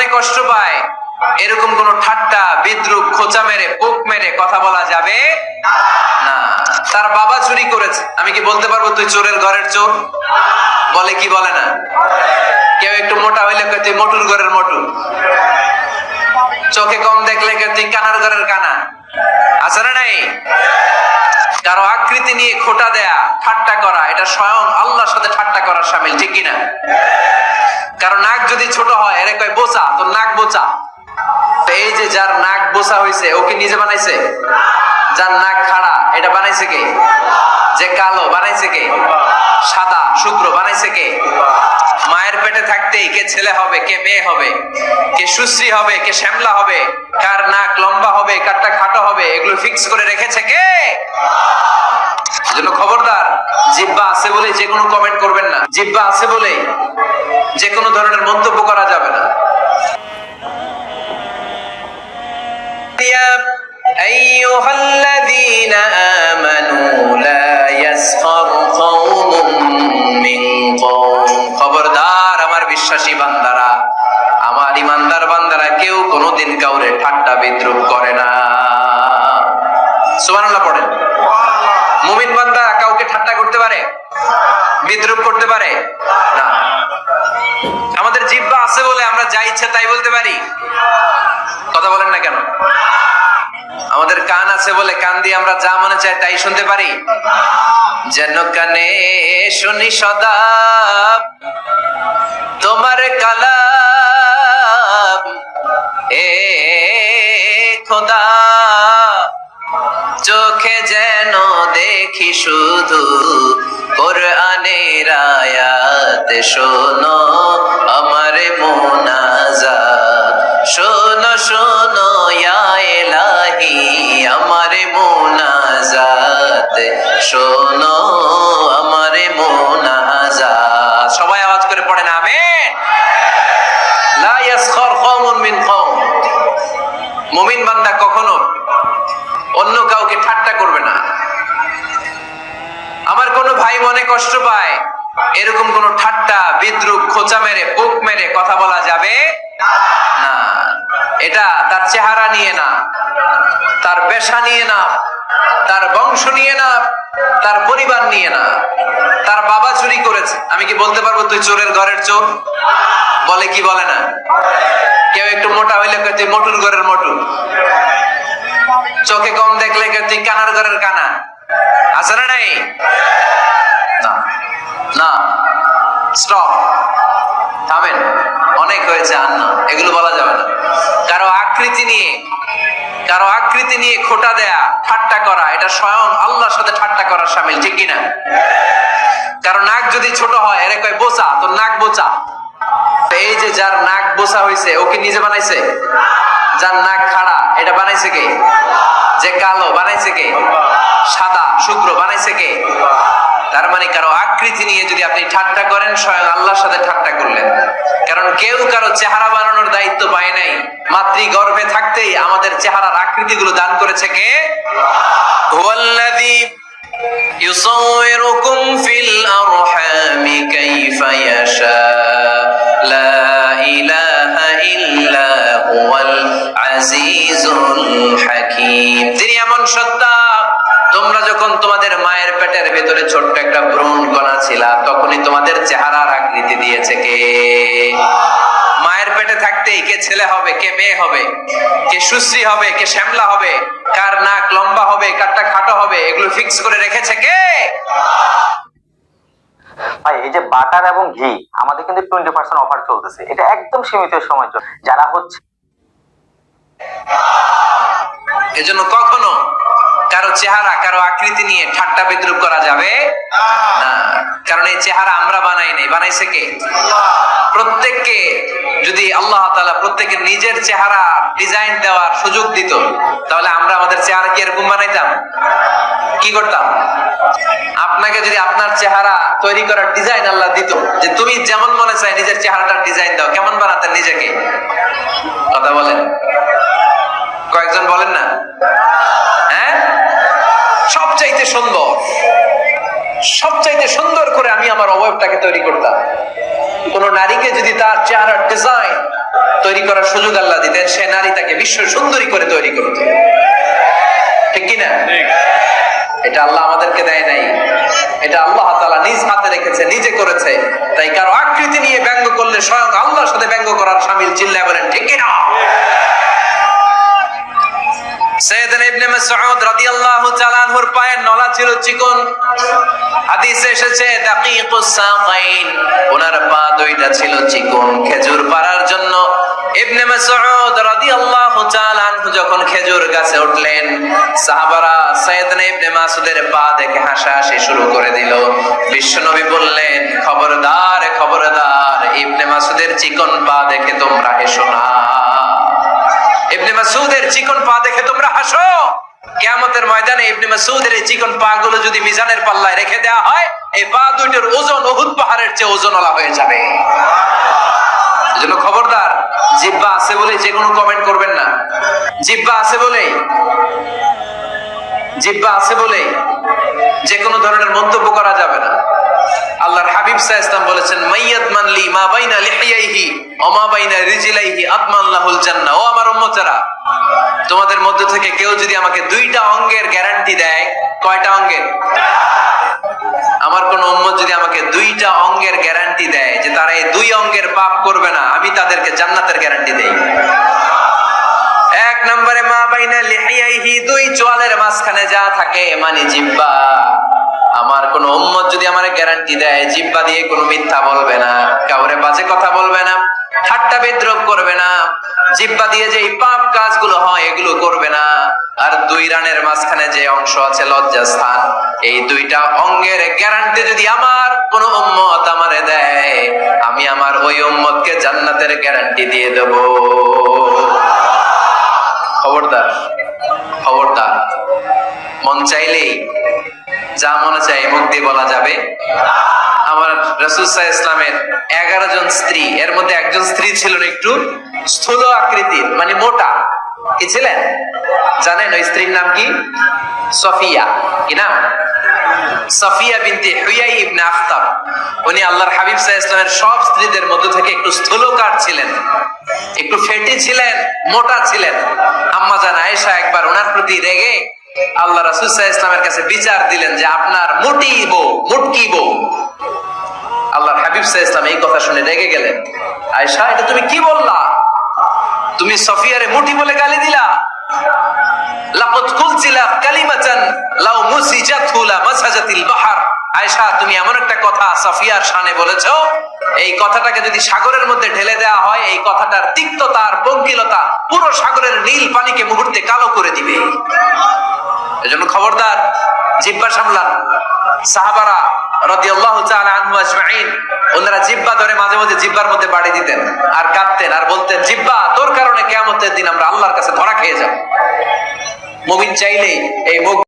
মনে কষ্ট পায়। এরকম কোন ঠাট্টা, বিদ্রুপ, খোঁচা মেরে পোক মেরে কথা বলা যাবে না। তার বাবা চুরি করেছে। আমি কি বলতে পারব তুই চোরের ঘরের চোর? বলে কি বলে না? কেউ একটু মোটা হইলে তুই মোটুর ঘরের মোটু। চোখে কম দেখলে তুই কানার ঘরের কানা। আছে না নাই? কারও আকৃতি নিয়ে খোটা দেয়া, ঠাট্টা করা, এটা স্বয়ং আল্লাহর সাথে ঠাট্টা করার সামিল, ঠিক কিনা? কারণ নাক যদি ছোট হয়, এর কয়, বোচা, তোর নাক বোচা। এই যে যার নাক বোচা হয়েছে ও কি নিজে বানাইছে? যার নাক খাড়া, এটা বানাইছে কে? যে কালো, বানাইছে কে? সাদা, শুক্র, বানাইছে কে? মায়ের পেটে থাকতেই কে ছেলে হবে, কে মেয়ে হবে, কে সুশ্রী হবে, কে শ্যামলা হবে, কার নাক লম্বা হবে, কারটা খাটো হবে, এগুলো ফিক্স করে রেখেছে কে? এজন্য খবরদার জিব্বা আছে বলে যে কোনো কমেন্ট করবেন না জিব্বা আছে বলে যে কোনো ধরনের মন্তব্য করা যাবে না يا أيها الذين آمنوا لا يسخر قوم من قوم খবরদার আমার বিশ্বাসী বান্দারা আমার ইমানদার বান্দারা কেউ কোনোদিন কাউরে ঠাট্টা বিদ্রুপ করে না সুবহানাল্লাহ পড়েন বিদ্রুপ করতে পারে? না। আমাদের জিব্বা আছে বলে আমরা যা ইচ্ছা তাই বলতে পারি। কথা বলেন না কেন? আমাদের কান আছে বলে কান দিয়ে আমরা যা মনে চাই তাই শুনতে পারি। যেন কানে শুনি সদা তোমার কালাম। এ খোদা, চোখে যেন দেখি শুধু কোরআনের আয়াত শোনো, আমার মোনাজাত। শোনো শোনো এলাহি আমার মোনাজাত। শোনো, আমার মোনাজাত। সবাই আওয়াজ করে পড়েন, আমেন। লা ইয়াসখর কওমুন মিন কওম। মুমিন বান্দা কখনো অন্য কাউকে ঠাট্টা আমার কোনো ভাই মনে কষ্ট পায়? এরকম কোন ঠাট্টা, বিদ্রুপ, খোঁচা মেরে, বুক মেরে কথা বলা যাবে না। এটা তার চেহারা নিয়ে না, তার পেশা নিয়ে না, তার বংশ নিয়ে না, তার পরিবার নিয়ে না। তার বাবা চুরি করেছে। আমি কি বলতে পারব তুই চোরের ঘরের চোর? বলে কি বলে না? কেউ একটু মোটা হইলে তুই মোটুর ঘরের মোটু। চোখে কম দেখলে তুই কানার ঘরের কানা। আছে নাই? না না স্টপ থামেন, অনেক হয়েছে, আর এগুলো বলা যাবে না। কারও আকৃতি নিয়ে, কারও আকৃতি নিয়ে খোটা দেয়া, ঠাট্টা করা, এটা স্বয়ং আল্লাহর সাথে ঠাট্টা করার সামিল, ঠিক কিনা? কারও নাক যদি ছোট হয়, এর কয়, বোচা, তোর নাক বোচা। এই যে যার নাক বোচা হয়েছে ও কি নিজে বানাইছে? যার নাক খাড়া, এটা বানাইছে কে? যে কালো, বানাইছে কে? থেকে। তার মানে কারও আকৃতি নিয়ে যদি আপনি ঠাট্টা করেন, স্বয়ং আল্লাহর সাথে ঠাট্টা করলেন। কারণ কেউ কারও চেহারা বানানোর দায়িত্ব পায় নাই। মাতৃ গর্ভে থাকতেই আমাদের চেহারার আকৃতিগুলো দান করেছে কে? হুয়াল্লাযী ইউসাউইরুকুম ফিল আরহামি কাইফা ইয়াশা। লা ইলাহা ইল্লা হুয়াল আজিজুল হাকীম। তিনি এমন সত্তা মায়ের পেটের ভেতরে ছোট্ট একটা ভ্রূণ কণা ছিল তখনই তোমাদের চেহারার আকৃতি দিয়েছে কে? মায়ের পেটে থাকতেই কে ছেলে হবে কে মেয়ে হবে কে সুশ্রী হবে কে শ্যামলা হবে কার নাক লম্বা হবে কারটা খাটো হবে এগুলো ফিক্স করে রেখেছে কে? ভাই এই যে বাটার এবং ঘি আমাদের কিন্তু টোয়েন্টি পার্সেন্ট অফার চলতেছে। এটা একদম সীমিত সময়ের জন্য। যারা হচ্ছে এজন্য কখনো কারও চেহারা, কারও আকৃতি নিয়ে ঠাট্টা বিদ্রুপ করা যাবে কারণ এই চেহারা আমরা বানাই নাই। বানাইছে কে? প্রত্যেককে যদি আল্লাহ তাআলা প্রত্যেকের নিজের চেহারা ডিজাইন দেওয়ার সুযোগ দিত, তাহলে আমরা আমাদের চেহারা কি এরকম বানাইতাম? কি করতাম? আপনাকে যদি আপনার চেহারা তৈরি করার ডিজাইন আল্লাহ দিত, যে তুমি যেমন মনে চাই নিজের চেহারাটার ডিজাইন দাও, কেমন বানাতেন নিজেকে? কথা বলেন। কয়েকজন বলেন না? সবচাইতে সুন্দর সবচাইতে সুন্দর করে আমি আমার অবয়বটাকে তৈরি করতাম। কোন নারীকে যদি তার চেহারার ডিজাইন তৈরি করার সুযোগ আল্লাহ দিতেন সে নারী তাকে বিশ্ব সুন্দরী করে তৈরি করত। ঠিক কিনা? এটা আল্লাহ আমাদেরকে দেয় নাই। এটা আল্লাহ তাআলা নিজ হাতে রেখেছে নিজে করেছে। তাই কারও আকৃতি নিয়ে ব্যঙ্গ করলে স্বয়ং আল্লাহর সাথে ব্যঙ্গ করার সামিল চিল্লায় বলেন ঠিক কিনা? সৈয়দনা ইবনে মাসউদ রাদিয়াল্লাহু তাআলা আনহুর পায়ের নলা ছিল চিকন। হাদিসে এসেছে দাকিকুস সাকাইন ওনার পা দুইটা ছিল চিকন। খেজুর পাড়ার জন্য ইবনে মাসউদ রাদিয়াল্লাহু তাআলা আনহু যখন খেজুর গাছে উঠলেন, সাহাবারা সৈয়দনা ইবনে মাসউদের পা দেখে হাসাহাসি শুরু করে দিল। বিশ্বনবী বললেন, খবরদার খবরদার, ইবনে মাসউদের চিকন পা দেখে তোমরা হেসো না। ইবনে মাসুদের চিকন পা দেখে তোমরা হাসো। কিয়ামতের ময়দানে ইবনে মাসুদের এই চিকন পা গুলো যদি মিজানের পাল্লায় রেখে দেওয়া হয়, এই পা দুইটার ওজন ওহুদ পাহাড়ের চেয়ে ওজনওয়ালা হয়ে যাবে। এজন্য খবরদার, জিব্বা আছে বলে যে কোনো কমেন্ট করবেন না। জিব্বা আছে বলে জিব্বা আছে বলে যে কোনো ধরনের মন্তব্য করা যাবে না। আল্লাহর হাবিব সাহা ইসলাম বলেছেন, মাইয়াদ মানলি মা বাইনা লিহিয়াইহি ও মা বাইনা রিজিলাইহি আদমান লাহুল ও আমার উম্মতেরা, তোমাদের মধ্য থেকে কেউ যদি আমাকে দুইটা অঙ্গের গ্যারান্টি দেয়, কয়টা অঙ্গের? আমার কোন উম্মত যদি আমাকে দুইটা অঙ্গের গ্যারান্টি দেয় যে তারা এই দুই অঙ্গের পাপ করবে না, আমি তাদেরকে জান্নাতের গ্যারান্টি দেই। এক নম্বরে মা বাইনা লিহিয়াইহি, দুই চোয়ালের মাঝখানে যা থাকে মানে জিব্বা। আমার কোন উম্মত যদি আমার গ্যারান্টি দেয় জিব্বা দিয়ে কোনো মিথ্যা বলবে না, কাউরে বাজে কথা বলবে না, ঠাট্টা বিদ্রোহ করবে না জিব্বা দিয়ে যে পাপ কাজগুলো হয় এগুলো করবে না, আর দুই রানের মাঝখানে যে অংশ আছে লজ্জা স্থান এই দুইটা অঙ্গের গ্যারান্টি যদি আমার কোন উম্মত আমারে দেয়, আমি আমার ওই উম্মতকে জান্নাতের গ্যারান্টি দিয়ে দেবো। খবরদার খবরদার। মন চাইলেই যা মনে চাই মুখ দিয়ে বলা যাবে। আমার রসুল্লাহ ইসলামের এগারো জন স্ত্রী, এর মধ্যে একজন স্ত্রী ছিলেন একটু স্থূল আকৃতির মানে মোটা। কি ছিলেন? জানেন ওই স্ত্রীর নাম কি? সফিয়া। কি নাম? সফিয়া বিনতে হুয়াই ইবনে আখতাব উনি আল্লাহর হাবিব সাল্লাল্লাহু ইসলামের সব স্ত্রীদের মধ্য থেকে একটু স্থূলকার ছিলেন। একটু ফেটি ছিলেন, মোটা ছিলেন। আম্মা জান আয়েশা একবার ওনার প্রতি রেগে আল্লাহ সাল্লাল্লাহু ইসলামের কাছে বিচার দিলেন যে আপনার মুটি বউ মুটকি বউ আল্লাহর হাবিব ইসলাম এই কথা শুনে রেগে গেলেন। আয়েশা, এটা তুমি কি বললা? তুমি সফিয়ারে মুটি বলে গালি দিলা। কুলছিলা কালিমাতান লাউ মাসাজাতিল বাহর। তুমি এমন একটা কথা সাফিয়ার শানে বলেছ। এই কথাটাকে যদি সাগরের মধ্যে ঢেলে দেওয়া হয়, এই কথাটার তিক্ততা আর পঙ্কিলতা পুরো সাগরের নীল পানিকে মুহূর্তে কালো করে দিবে। এজন্য খবরদার, জিব্বা সামলান। সাহাবারা রাদিয়াল্লাহু তাআলা আনহু আজমাইন, ওনারা জিব্বা ধরে মাঝে মাঝে জিব্বার মধ্যে বাড়ি দিতেন আর কাঁদতেন আর বলতেন, জিব্বা, তোর কারণে কিয়ামতের দিন আমরা আল্লাহর কাছে ধরা খেয়ে যাব। মুমিন চাইলেই এই মুখ